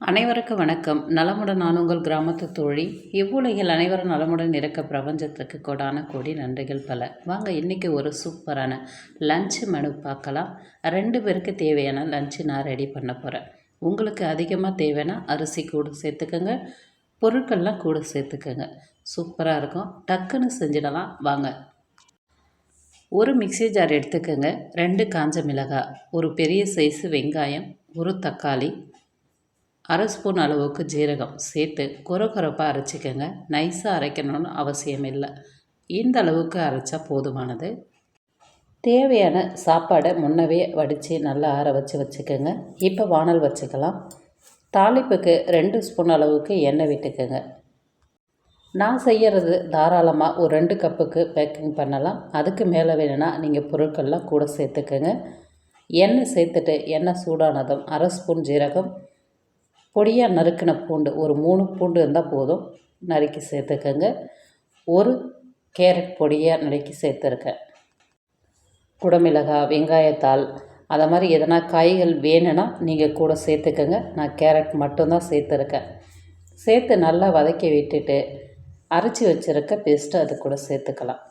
அனைவருக்கும் வணக்கம். நலமுடன் நான் உங்கள் கிராமத்து தோழி. இவ்வுலகில் அனைவரும் நலமுடன் இருக்க பிரபஞ்சத்துக்கு கொடான கோடி நன்றிகள் பல. வாங்க இன்றைக்கி ஒரு சூப்பரான லஞ்சு மெனு பார்க்கலாம். ரெண்டு பேருக்கு தேவையான லஞ்சு நான் ரெடி பண்ண போகிறேன் உங்களுக்கு அதிகமாக தேவைன்னா அரிசி கூட சேர்த்துக்கோங்க. பொருட்கள்லாம் கூட சேர்த்துக்கோங்க. சூப்பராக இருக்கும். டக்குன்னு செஞ்சிடலாம். வாங்க. ஒரு மிக்ஸி ஜார் எடுத்துக்கோங்க. ரெண்டு காஞ்ச மிளகாய் ஒரு பெரிய சைஸு வெங்காயம் ஒரு தக்காளி அரை ஸ்பூன் அளவுக்கு ஜீரகம் சேர்த்து கொரகொரப்பாக அரைச்சிக்கோங்க. நைஸாக அரைக்கணும்னு அவசியம் இல்லை இந்த அளவுக்கு அரைச்சா போதுமானது. தேவையான சாப்பாடை முன்னவே வடித்து நல்லா ஆற வச்சு வச்சுக்கோங்க. இப்போ வானல் வச்சுக்கலாம். தாளிப்புக்கு ரெண்டு ஸ்பூன் அளவுக்கு எண்ணெய் விட்டுக்கோங்க. நான் செய்கிறது தாராளமாக ஒரு ரெண்டு கப்புக்கு பேக்கிங் பண்ணலாம். அதுக்கு மேலே வேணும்னா நீங்கள் பொருட்கள்லாம் கூட சேர்த்துக்கோங்க. எண்ணெய் சேர்த்துட்டு எண்ணெய் சூடானதும் அரை ஸ்பூன் ஜீரகம் பொடியாக நறுக்கின பூண்டு ஒரு மூணு பூண்டு இருந்தால் போதும். நறுக்கி சேர்த்துக்கோங்க. ஒரு கேரட் பொடியாக நறுக்கி சேர்த்துருக்கேன். குடமிளகாய் வெங்காயத்தாள் அதை மாதிரி எதனா காய்கள் வேணும்னா நீங்கள் கூட சேர்த்துக்கோங்க. நான் கேரட் மட்டும்தான் சேர்த்துருக்கேன். சேர்த்து நல்லா வதக்கி விட்டுட்டு அரைச்சி வச்சுருக்க பேஸ்ட்டு அது கூட சேர்த்துக்கலாம்.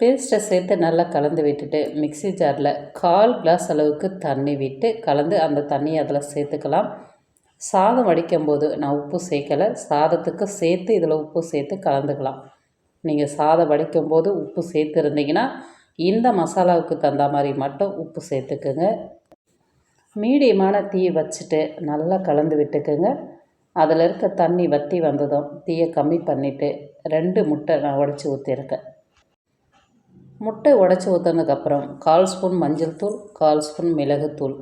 பேஸ்ட்டை சேர்த்து நல்லா கலந்து விட்டுட்டு மிக்சி ஜாரில் கால் கிளாஸ் அளவுக்கு தண்ணி விட்டு கலந்து அந்த தண்ணியை அதில் சேர்த்துக்கலாம். சாதம் வடிக்கும்போது நான் உப்பு சேர்க்கலை. சாதத்துக்கு சேர்த்து இதில் உப்பு சேர்த்து கலந்துக்கலாம். நீங்கள் சாதம் வடிக்கும்போது உப்பு சேர்த்து இருந்தீங்கன்னா இந்த மசாலாவுக்கு தகுந்த மாதிரி மட்டும் உப்பு சேர்த்துக்குங்க. மீடியமான தீ வச்சுட்டு நல்லா கலந்து விட்டுக்குங்க. அதில் இருக்க தண்ணி வற்றி வந்ததும் தீயை கம்மி பண்ணிவிட்டு ரெண்டு முட்டை நான் உடச்சி ஊற்றிருக்கேன். முட்டை உடச்சி ஊற்றினதுக்கப்புறம் கால் ஸ்பூன் மஞ்சள் தூள் கால் ஸ்பூன் மிளகுத்தூள்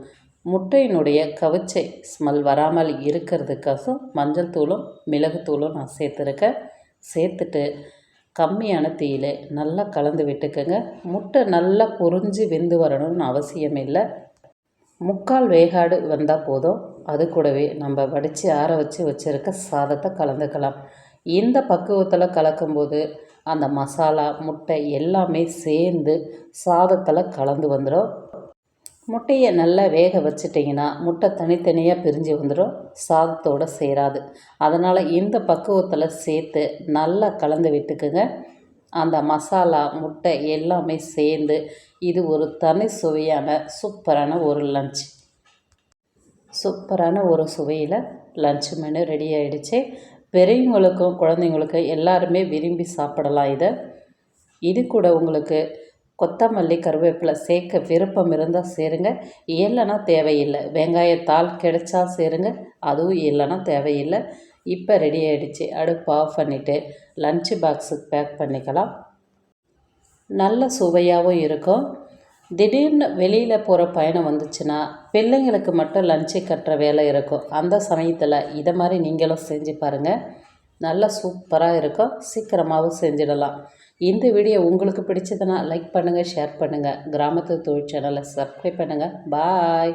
முட்டையினுடைய கவிச்சை ஸ்மெல் வராமல் இருக்கிறதுக்காக மஞ்சள் தூளும் மிளகுத்தூளும் நான் சேர்த்துருக்கேன். சேர்த்துட்டு கம்மியான தீயில் நல்லா கலந்து விட்டுக்கோங்க. முட்டை நல்லா பொறிஞ்சு வெந்து வரணும்னு அவசியம் இல்லை. முக்கால் வேகாடு வந்தால் போதும். அது கூடவே நம்ம வடித்து ஆற வச்சு வச்சுருக்க சாதத்தை கலந்துக்கலாம். இந்த பக்குவத்தில் கலக்கும்போது அந்த மசாலா முட்டை எல்லாமே சேர்ந்து சாதத்தில் கலந்து வந்துடும் முட்டையை நல்லா வேக வச்சிட்டிங்கன்னா முட்டை தனித்தனியாக பிரிஞ்சு வந்துடும் சாதத்தோடு சேராது. அதனால் இந்த பக்குவத்தில் சேர்த்து நல்லா கலந்து விட்டுக்குங்க. அந்த மசாலா முட்டை எல்லாமே சேர்ந்து இது ஒரு தனி சுவையான சூப்பரான ஒரு லஞ்ச் சூப்பரான ஒரு சுவையில் லஞ்ச் மெனு ரெடி ஆகிடுச்சு பெரியவங்களுக்கும் குழந்தைங்களுக்கும் எல்லாருமே விரும்பி சாப்பிடலாம் இதை. இது கூட உங்களுக்கு கொத்தமல்லி கருவேப்பிலை சேர்க்க விருப்பம் இருந்தால் சேருங்க. இல்லைன்னா தேவையில்லை. வெங்காயத்தாள் கிடைச்சா சேருங்க. அதுவும் இல்லைன்னா தேவையில்லை. இப்போ ரெடி ஆகிடுச்சு அடுப்பு ஆஃப் பண்ணிவிட்டு லன்ச் பாக்ஸுக்கு பேக் பண்ணிக்கலாம். நல்ல சுவையாகவும் இருக்கும். திடீர்னு வெளியில் போகிற பயணம் வந்துச்சுன்னா பிள்ளைங்களுக்கு மட்டும் லஞ்சு கட்டுற வேலை இருக்கும். அந்த சமயத்தில் இதை மாதிரி நீங்களும் செஞ்சு பாருங்கள் நல்லா சூப்பராக இருக்கும். சீக்கிரமாகவும் செஞ்சிடலாம். இந்த வீடியோ உங்களுக்கு பிடிச்சதுன்னா லைக் பண்ணுங்கள் ஷேர் பண்ணுங்கள் கிராமத்து தொழில் சேனலை சப்ஸ்கிரைப் பண்ணுங்கள் பாய்